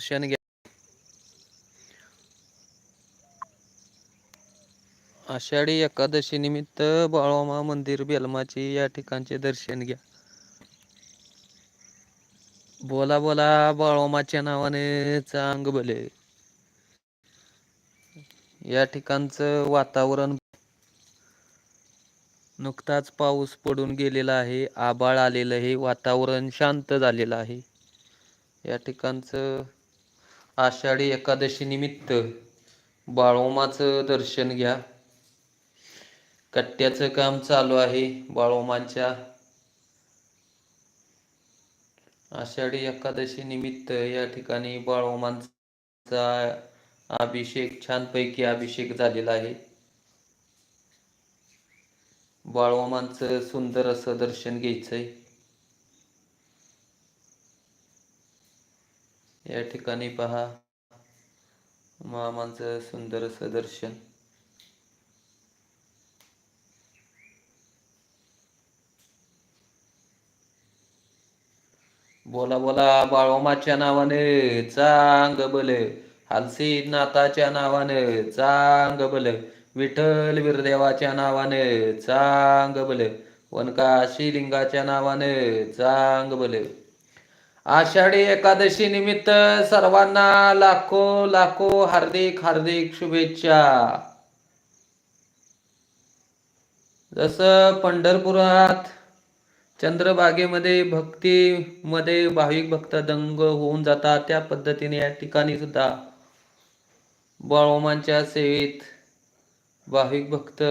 दर्शन आषाढी एकादशी निमित्त बाळोमा मंदिर बेलमाची या ठिकाणचे दर्शन घ्या. बोला बोला बाळोमाच्या नावाने चांग भले. या ठिकाणचं वातावरण नुकताच पाऊस पडून गेलेला आहे आबाळ आलेलं आहे वातावरण शांत झालेलं आहे. या ठिकाणचं आषाढी एकादशी निमित्त बाळोमाचं दर्शन घ्या. कट्ट्याचं काम चालू आहे बाळोमांच्या. आषाढी एकादशी निमित्त या ठिकाणी बाळोमांचा अभिषेक छानपैकी अभिषेक झालेला आहे. बाळोमांचं सुंदर असं दर्शन घ्यायचंय. या ठिकाणी पहा. मामांचं सुंदर असं दर्शन बोला बोला बाळोमाच्या नावाने चांग बले. हालसी नाथाच्या नावाने चांग बल. विठ्ठल वीरदेवाच्या नावाने चांग बल. वनकाशी लिंगाच्या नावाने चांग बल. आषाढी एकादशी निमित्त सर्वांना लाखो लाखो हार्दिक हार्दिक शुभेच्छा. जसं पंढरपुरात चंद्रभागेमध्ये भक्तीमध्ये भाविक भक्त दंग होऊन जातात त्या पद्धतीने या ठिकाणी सुद्धा बाळोमांच्या सेवेत भाविक भक्त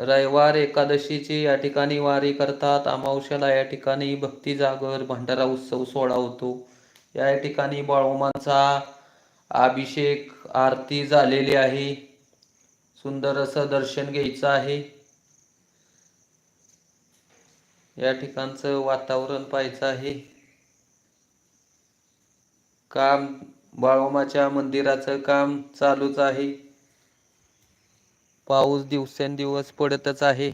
रविवार एकादशीची या ठिकाणी वारी करतात. अमावश्याला या ठिकाणी भक्ती जागर भंडारा उत्सव सोहळा होतो. या ठिकाणी बाळोमांचा अभिषेक आरती झालेली आहे. सुंदर असं दर्शन घ्यायचं आहे. या ठिकाणचं वातावरण पाहायचं आहे. काम बाळोमाच्या मंदिराचं काम चालूच आहे. पाऊस दिवसेंदिवस पडतच आहे.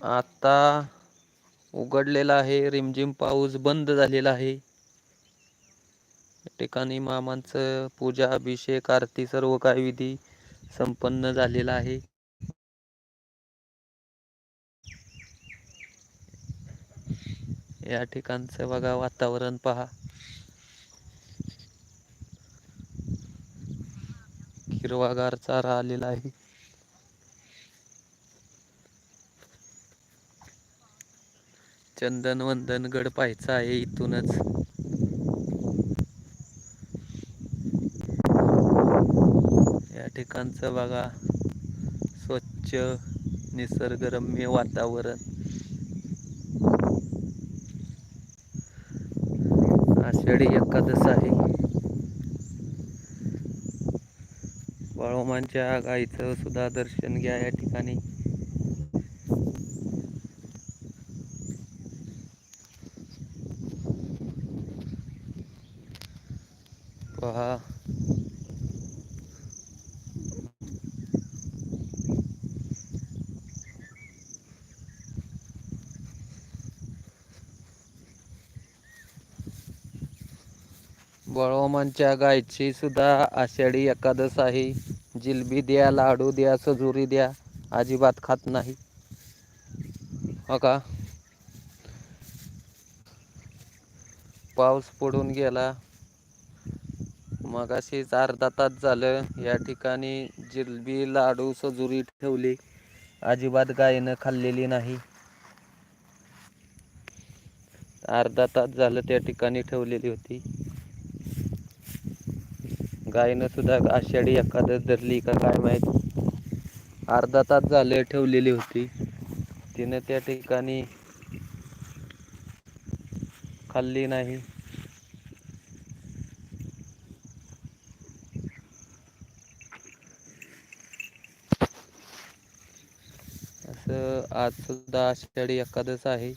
आता उघडलेला आहे रिमझिम पाऊस बंद झालेला आहे. या ठिकाणी मामांचं पूजा अभिषेक आरती सर्व काही विधी संपन्न झालेला आहे. या ठिकाणचं बघा वातावरण पहा. हिरवागार चारा आलेला आहे. चंदन वंदन गड पाहायचा आहे इथूनच. या ठिकाणचं बघा. स्वच्छ निसर्गरम्य वातावरण. आषाढी एकादश आहे. बाळोमांच्या गाईचं सुद्धा दर्शन घ्या या ठिकाणी पहा बळवमांच्या गायची सुद्धा आषाढी एकादश आहे. जिलबी द्या लाडू द्या सजुरी द्या. अजिबात खात नाही. हो का? पाऊस पडून गेला. मगाशीच अर्धा तास झालं. या ठिकाणी जिलबी लाडू सजुरी ठेवली. अजिबात गायनं खाल्लेली नाही. अर्धा तास झालं त्या ठिकाणी ठेवलेली होती. गायनं सुद्धा आषाढी एखादं धरली का काय माहीत. अर्धा तास झालं ठेवलेली होती. तिनं त्या ठिकाणी खाल्ली नाही. असं आज सुद्धा आषाढी एखादच आहे.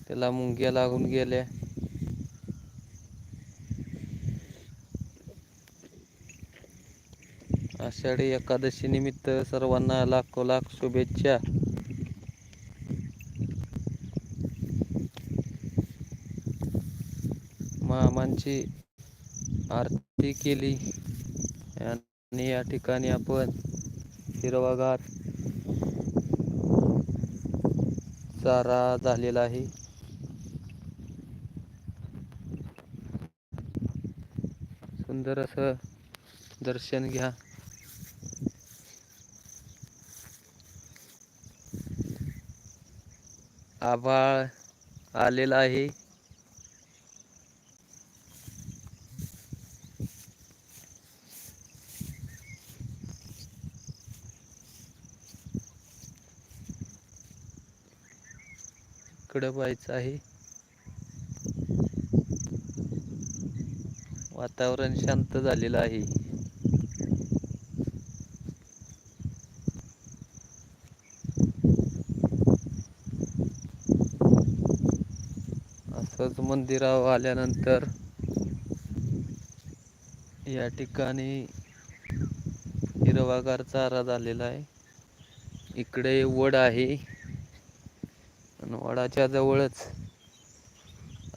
त्याला मुंग्या लागून गेल्या. आषाढी एकादशी निमित्त सर्वांना लाखो लाख शुभेच्छा. मामांची आरती केली आणि या ठिकाणी आपण हिरवागार चारा झालेला आहे. सुंदर असं दर्शन घ्या. आभाळ आलेला आहे. इकडं पाहायचं आहे. वातावरण शांत झालेलं आहे. परत मंदिरावर आल्यानंतर या ठिकाणी हिरवागार चारा झालेला आहे. इकडे वड आहे आणि वडाच्या जवळच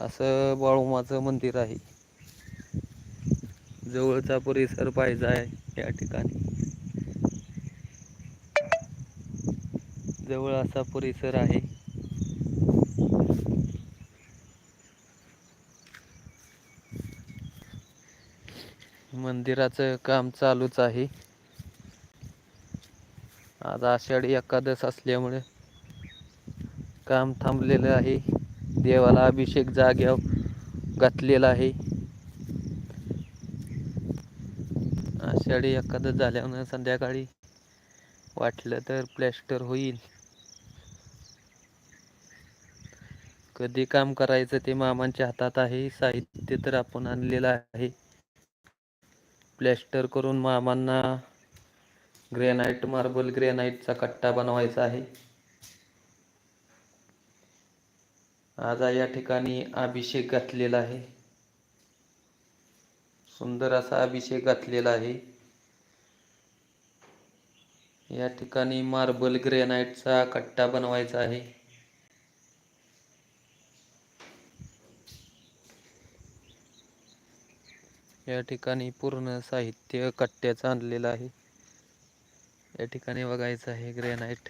असं बाळूमाचं मंदिर आहे. जवळचा परिसर पाहिजे आहे या ठिकाणी. जवळ असा परिसर आहे. मंदिराचं काम चालूच आहे. आज आषाढी एकादश असल्यामुळे काम थांबलेलं आहे. देवाला अभिषेक जाग्यावर घातलेला आहे. आषाढी एकादश झाल्यामुळे संध्याकाळी वाटलं तर प्लॅस्टर होईल. कधी काम करायचं ते मामांच्या हातात आहे. साहित्य तर आपण आणलेलं आहे. प्लॅस्टर करून मामांना ग्रेनाईट मार्बल ग्रेनाईटचा कट्टा बनवायचा आहे. आज या ठिकाणी अभिषेक घातलेला आहे. सुंदर असा अभिषेक घातलेला आहे. या ठिकाणी मार्बल ग्रेनाईटचा कट्टा बनवायचा आहे. या ठिकाणी पूर्ण साहित्य कट्ट्याचं आणलेलं आहे. या ठिकाणी बघायचं आहे ग्रेनाईट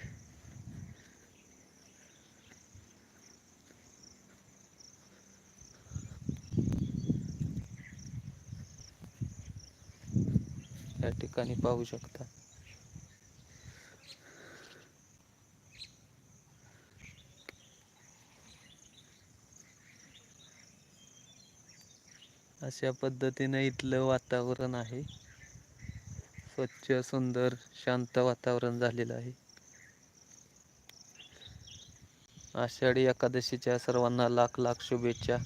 या ठिकाणी पाहू शकता. अशा पद्धतीनं इथलं वातावरण आहे. स्वच्छ सुंदर शांत वातावरण झालेलं आहे. आषाढी एकादशीच्या सर्वांना लाख लाख शुभेच्छा.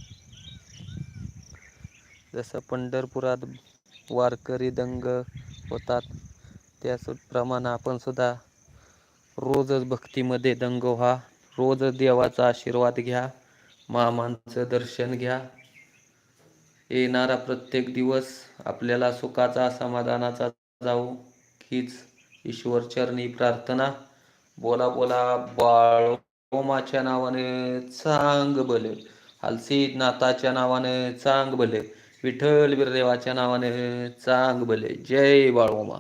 जसं पंढरपुरात वारकरी दंग होतात त्याचप्रमाणे आपण सुद्धा रोजच भक्तीमध्ये दंग व्हा. रोज देवाचा आशीर्वाद घ्या. मामांचं दर्शन घ्या. येणारा प्रत्येक दिवस आपल्याला सुखाचा समाधानाचा जाऊ. हीच ईश्वरचरणी प्रार्थना. बोला बोला बाळोमाच्या नावाने चांग भले हलसी नाथाच्या नावाने चांग भले विठ्ठल बिरदेवाच्या नावाने चांग भले जय बाळोमा.